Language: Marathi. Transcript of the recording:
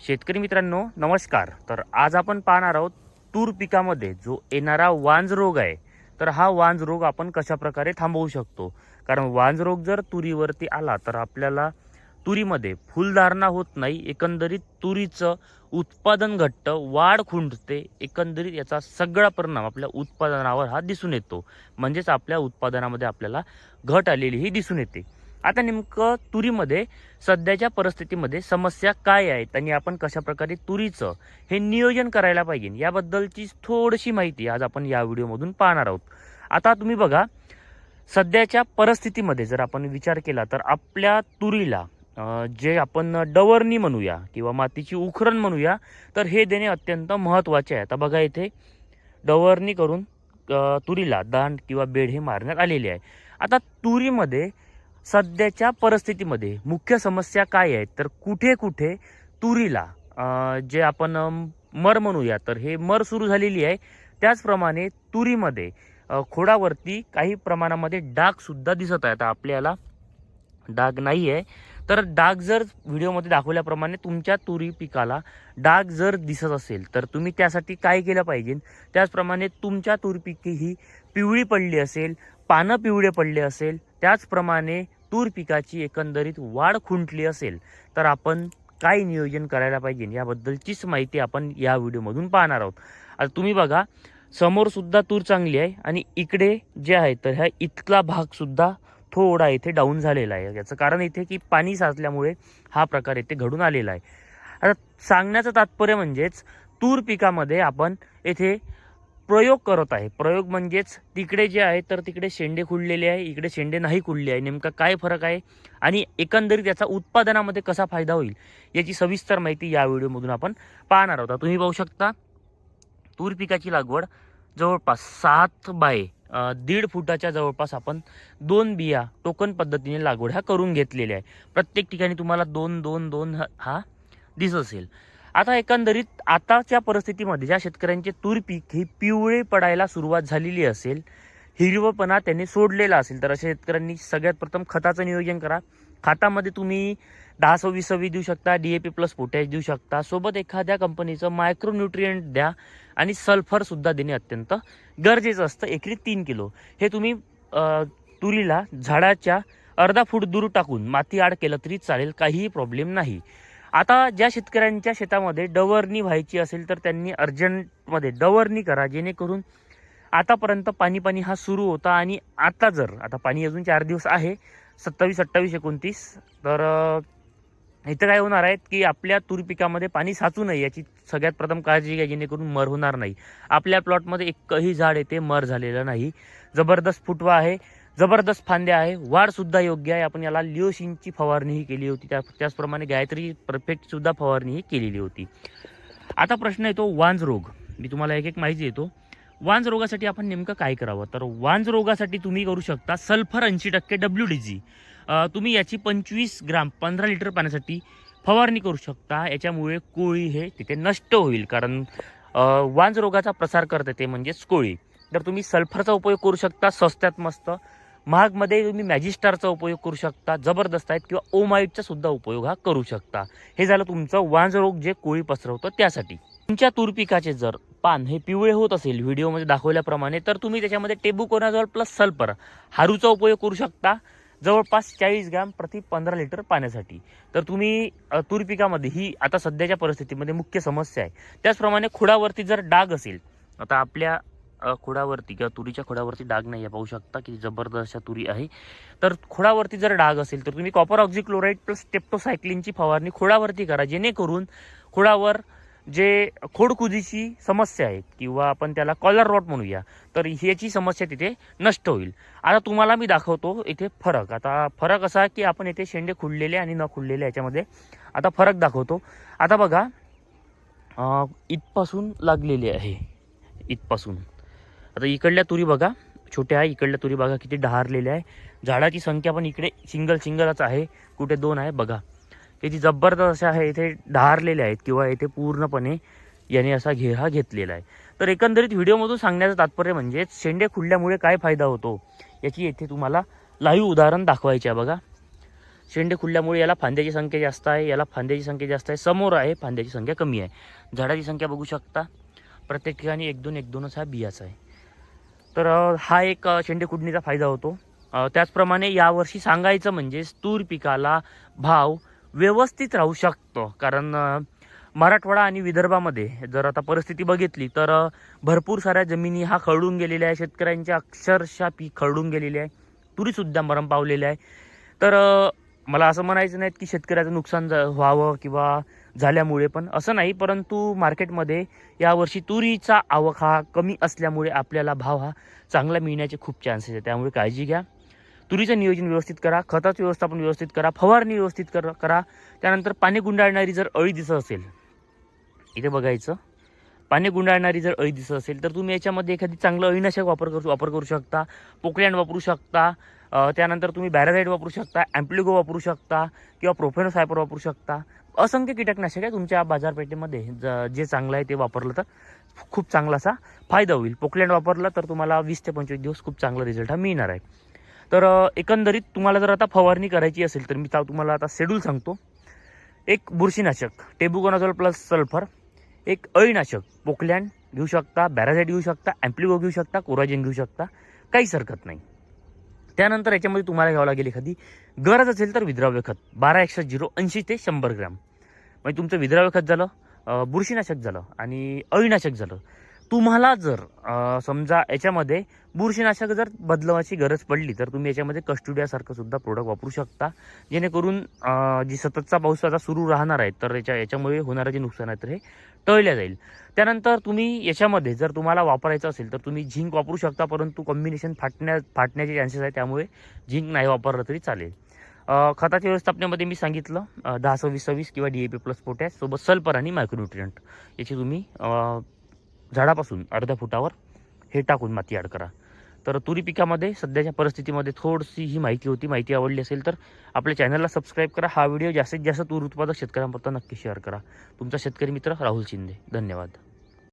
शेतकरी मित्रांनो नमस्कार. तर आज आपण पाहणार आहोत तूर पिकामध्ये जो येणारा वांज रोग आहे तर हा वांज रोग आपण कशा प्रकारे थांबवू शकतो? कारण वांज रोग जर तुरीवरती आला तर आपल्याला तुरीमध्ये फुलधारणा होत नाही एकंदरीत तुरीचं उत्पादन घट्ट वाढ खुंटते एकंदरीत याचा सगळा परिणाम आपल्या उत्पादनावर हा दिसून येतो. म्हणजेच आपल्या उत्पादनामध्ये आपल्याला घट आलेली ही दिसून येते. आता नेमकं तुरीमध्ये सध्याच्या परिस्थितीमध्ये समस्या काय आहेत आणि आपण कशा प्रकारे तुरीचं हे नियोजन करायला पाहिजे याबद्दलची थोडीशी माहिती आज आपण या व्हिडिओमधून पाहणार आहोत. आता तुम्ही बघा सध्याच्या परिस्थितीमध्ये जर आपण विचार केला तर आपल्या तुरीला जे आपण डवरणी म्हणूया किंवा मातीची उखरण म्हणूया तर हे देणे अत्यंत महत्त्वाचे आहे. आता बघा इथे डवरणी करून तुरीला दांड किंवा बेड हे मारण्यात आलेले आहे. आता तुरीमध्ये सध्याच्या परिस्थितीमध्ये मुख्य समस्या काय आहेत? तर कुठे कुठे तुरीला जे आपण मर म्हणूया तर हे मर सुरू झालेली आहे. त्याचप्रमाणे तुरीमध्ये खोडावरती काही प्रमाणामध्ये डागसुद्धा दिसत आहे आता आपल्याला डाग नाही आहे तर डाग जर व्हिडिओमध्ये दाखवल्याप्रमाणे तुमच्या तुरी पिकाला डाग जर दिसत असेल तर तुम्ही त्यासाठी काय केलं पाहिजे? त्याचप्रमाणे तुमच्या तुरी पिके ही पिवळी पडली असेल पानं पिवळे पडले असेल त्याचप्रमाणे तूर पिकाची एकंदरीत वाढ खुंटली असेल तर आपण काय नियोजन करायला पाहिजे? याबद्दलचीच माहिती आपण या व्हिडिओमधून पाहणार आहोत. आता तुम्ही बघा समोरसुद्धा तूर चांगली आहे आणि इकडे जे आहे तर ह्या इथला भागसुद्धा थोडा इथे डाऊन झालेला आहे. याचं कारण इथे की पाणी साचल्यामुळे हा प्रकार इथे घडून आलेला आहे. आता सांगण्याचं तात्पर्य म्हणजेच तूर पिकामध्ये आपण येथे प्रयोग करत आहे. प्रयोग म्हणजेच तिकडे जे आहे तर तिकडे शेंडे खुडलेले आहे इकडे शेंडे नाही खुडले आहे. नेमका काय फरक आहे आणि एकंदरीत याचा उत्पादनामध्ये कसा फायदा होईल याची सविस्तर माहिती या व्हिडिओमधून आपण पाहणार आहोत. तुम्ही पाहू शकता तूर पिकाची लागवड जवळपास सात बाय दीड फुटाच्या जवळपास आपण दोन बिया टोकन पद्धतीने लागवड ह्या करून घेतलेल्या आहे. प्रत्येक ठिकाणी तुम्हाला दोन दोन दोन ह- हा दिसत असेल. आता एकंदरीत आताच्या परिस्थितीमध्ये ज्या शेतकऱ्यांचे तूर पीक हे पिवळे पडायला सुरुवात झालेली असेल हिरवपणा त्यांनी सोडलेला असेल तर अशा शेतकऱ्यांनी सगळ्यात प्रथम खताचं नियोजन करा. खतामध्ये तुम्ही दहा सव्वीस सव्वीस देऊ शकता D A P plus potash देऊ शकता. सोबत एखाद्या कंपनीचं मायक्रोन्युट्रियंट द्या आणि सल्फरसुद्धा देणे अत्यंत गरजेचं असतं. एकरी तीन किलो. हे तुम्ही तुरीला झाडाच्या अर्धा फूट दूर टाकून माती आड केलं तरी चालेल काहीही प्रॉब्लेम नाही. आता ज्या शेतकऱ्यांच्या शेतामध्ये डवरणी व्हायची असेल तर त्यांनी अर्जंटमध्ये डवरणी करा जेणेकरून आतापर्यंत पाणी पाणी हा सुरू होता आणि आता जर आता पाणी अजून चार दिवस आहे सत्तावीस अठ्ठावीस एकोणतीस तर इथं काय होणार आहेत की आपल्या तूर पिकामध्ये पाणी साचू नये याची सगळ्यात प्रथम काळजी घ्या जेणेकरून मर होणार नाही. आपल्या प्लॉटमध्ये एकही झाड येते मर झालेलं नाही. जबरदस्त फुटवा आहे. जबरदस्त फांद्या आहे. वाढ सुद्धा योग्य आहे. आपण याला लिओशिनची फवारणीही केली होती. त्या त्याचप्रमाणे गायत्री परफेक्ट सुद्धा फवारणीही केलेली होती. आता प्रश्न येतो वांज रोग. मी तुम्हाला एक एक माहिती देतो. वांज रोगासाठी आपण नेमकं काय करावं? तर वांज रोगासाठी तुम्ही करू शकता सल्फर ऐंशी टक्के डब्ल्यू डी जी. तुम्ही याची पंचवीस ग्राम पंधरा लिटर पाण्यासाठी फवारणी करू शकता. याच्यामुळे कोळी हे तिथे नष्ट होईल. कारण वांज रोगाचा प्रसार करते ते म्हणजेच कोळी. तर तुम्ही सल्फरचा उपयोग करू शकता. स्वस्त्यात मस्त. महागमध्ये तुम्ही मॅजिस्टारचा उपयोग करू शकता जबरदस्त आहेत किंवा ओमाईटचा सुद्धा उपयोग हा करू शकता. हे झालं तुमचं वांजरोग जे कोळी पसरवतं त्यासाठी. तुमच्या तूर पिकाचे जर पान हे पिवळे होत असेल व्हिडिओमध्ये दाखवल्याप्रमाणे तर तुम्ही त्याच्यामध्ये टेबुकोनाजॉल प्लस सल्फर हारूचा उपयोग करू शकता. जवळपास चाळीस ग्रॅम प्रति पंधरा लिटर पाण्यासाठी. तर तुम्ही तुरपिकामध्ये तूर पिकामध्ये ही आता सध्याच्या परिस्थितीमध्ये मुख्य समस्या आहे. त्याचप्रमाणे खुडावरती जर डाग असेल आता आपल्या खोडावरती किंवा तुरीच्या खोडावरती डाग नाही आहे. पाहू शकता की जबरदस्त अशा तुरी आहे. तर खोडावरती जर डाग असेल तर तुम्ही कॉपर ऑक्झिक्लोराईड प्लस टेप्टोसायक्लिनची फवारणी खोडावरती करा. जेणेकरून खोडावर जे खोडकुजीची समस्या आहे किंवा आपण त्याला कॉलर रॉट म्हणूया तर ह्याची समस्या तिथे नष्ट होईल. आता तुम्हाला मी दाखवतो इथे फरक. आता फरक असा की आपण इथे शेंडे खुडलेले आणि न खुडलेले याच्यामध्ये आता फरक दाखवतो. आता बघा इथपासून लागलेले आहे. इथपासून. आता इकडल्या तुरी बघा. छोट्या आहे इकडल्या तुरी बघा किती डहारलेल्या आहे. झाडाची संख्या पण इकडे सिंगल सिंगलच आहे. कुठे दोन आहे बघा. किती जबरदस्त अशा आहे इथे डहारलेल्या आहेत किंवा इथे पूर्णपणे याने असा घेरा घेतलेला आहे. तर एकंदरीत व्हिडिओमधून सांगण्याचं तात्पर्य म्हणजे शेंडे खुडल्यामुळे काय फायदा होतो? याची येथे तुम्हाला लाईव्ह उदाहरण दाखवायचे आहे बघा. शेंडे खुलल्यामुळे याला फांद्याची संख्या जास्त आहे याला फांद्याची संख्या जास्त आहे. समोर आहे फांद्याची संख्या कमी आहे. झाडाची संख्या बघू शकता. प्रत्येक ठिकाणी एक दोन एक दोनच हा बियाचा आहे. तर हा एक शेंडे कुडणीचा फायदा होतो. त्याचप्रमाणे यावर्षी सांगायचं म्हणजे तूर पिकाला भाव व्यवस्थित राहू शकतो. कारण मराठवाडा आणि विदर्भामध्ये जर आता परिस्थिती बघितली तर भरपूर साऱ्या जमिनी हा खळून गेलेल्या आहे शेतकऱ्यांच्या अक्षरशः पीक खळून गेलेली आहे. तुरीसुद्धा मरण पावलेली आहे. तर मला असं म्हणायचं नाही की शेतकऱ्याचं नुकसान व्हावं किंवा झाल्यामुळे पण असं नाही परंतु मार्केटमध्ये यावर्षी तुरीचा आवक हा कमी असल्यामुळे आपल्याला भाव हा चांगला मिळण्याचे खूप चान्सेस आहे त्यामुळे काळजी घ्या. तुरीचं नियोजन व्यवस्थित करा खताचं व्यवस्थापन व्यवस्थित करा फवारणी व्यवस्थित कर करा. त्यानंतर पाणी गुंडाळणारी जर अळी दिसत असेल इथे बघायचं. पाणी गुंडाळणारी जर अळी दिसत असेल तर तुम्ही याच्यामध्ये एखादी चांगलं अळीनाशक वापर करू वापर करू शकता पोकलँड वापरू शकता त्यानंतर तुम्ही बॅराझाईड वापरू शकता ॲम्प्लिगो वापरू शकता किंवा प्रोफेनो सायपर वापरू शकता. असंख्य कीटकनाशक आहे तुमच्या बाजारपेठेमध्ये ज जे चांगलं आहे ते वापरलं तर खूप चांगला असा फायदा होईल. पोकलँड वापरला तर तुम्हाला वीस ते पंचवीस दिवस खूप चांगला रिझल्ट हा मिळणार आहे. तर एकंदरीत तुम्हाला जर आता फवारणी करायची असेल तर मी तुम्हाला आता शेड्यूल सांगतो. एक बुरशीनाशक टेबुकोनाझोल प्लस सल्फर. एक अळीनाशक पोकलँड घेऊ शकता बॅराझाईट घेऊ शकता ॲम्प्लिगो घेऊ शकता कोराजेन घेऊ शकता काहीच हरकत नाही. त्यानंतर याच्यामध्ये तुम्हाला घ्यावं लागेल एखादी गरज असेल तर विद्राव्य खत बारा एकशे झिरो ऐंशी ते शंभर ग्रॅम. म्हणजे तुमचं विद्राव्य खत झालं बुरशीनाशक झालं आणि अळीनाशक झालं. तुम्हाला जर समजा याच्यामध्ये बुरशीनाशक जर बदलवायची गरज पडली तर तुम्ही याच्यामध्ये कस्टुडियासारखं सुद्धा प्रोडक्ट वापरू शकता. जेणेकरून जी सततचा पाऊस आता सुरू राहणार आहे तर याच्या याच्यामुळे होणारं जे नुकसान आहे तर हे टळल्या जाईल. त्यानंतर तुम्ही याच्यामध्ये जर तुम्हाला वापरायचं असेल तर तुम्ही झिंक वापरू शकता परंतु कॉम्बिनेशन फाटण्या फाटण्याचे चान्सेस आहे त्यामुळे झिंक नाही वापरलं तरी चालेल. खताच्या व्यवस्थापनेमध्ये मी सांगितलं दहा सव्वीस सव्वीस किंवा D A P plus potash सोबत सल्फर आणि मायक्रोन्युट्रियंट याची तुम्ही झाडापासून अर्ध्या फुटावर हे टाकून माती ॲड करा. तर तुरी पिकामध्ये सध्याच्या परिस्थितीमध्ये थोडीशी ही माहिती होती. माहिती आवडली असेल तर आपल्या चॅनलला सबस्क्राईब करा. हा व्हिडिओ जास्तीत जास्त तूर उत्पादक शेतकऱ्यांपर्यंत नक्की शेअर करा. तुमचा शेतकरी मित्र राहुल शिंदे. धन्यवाद.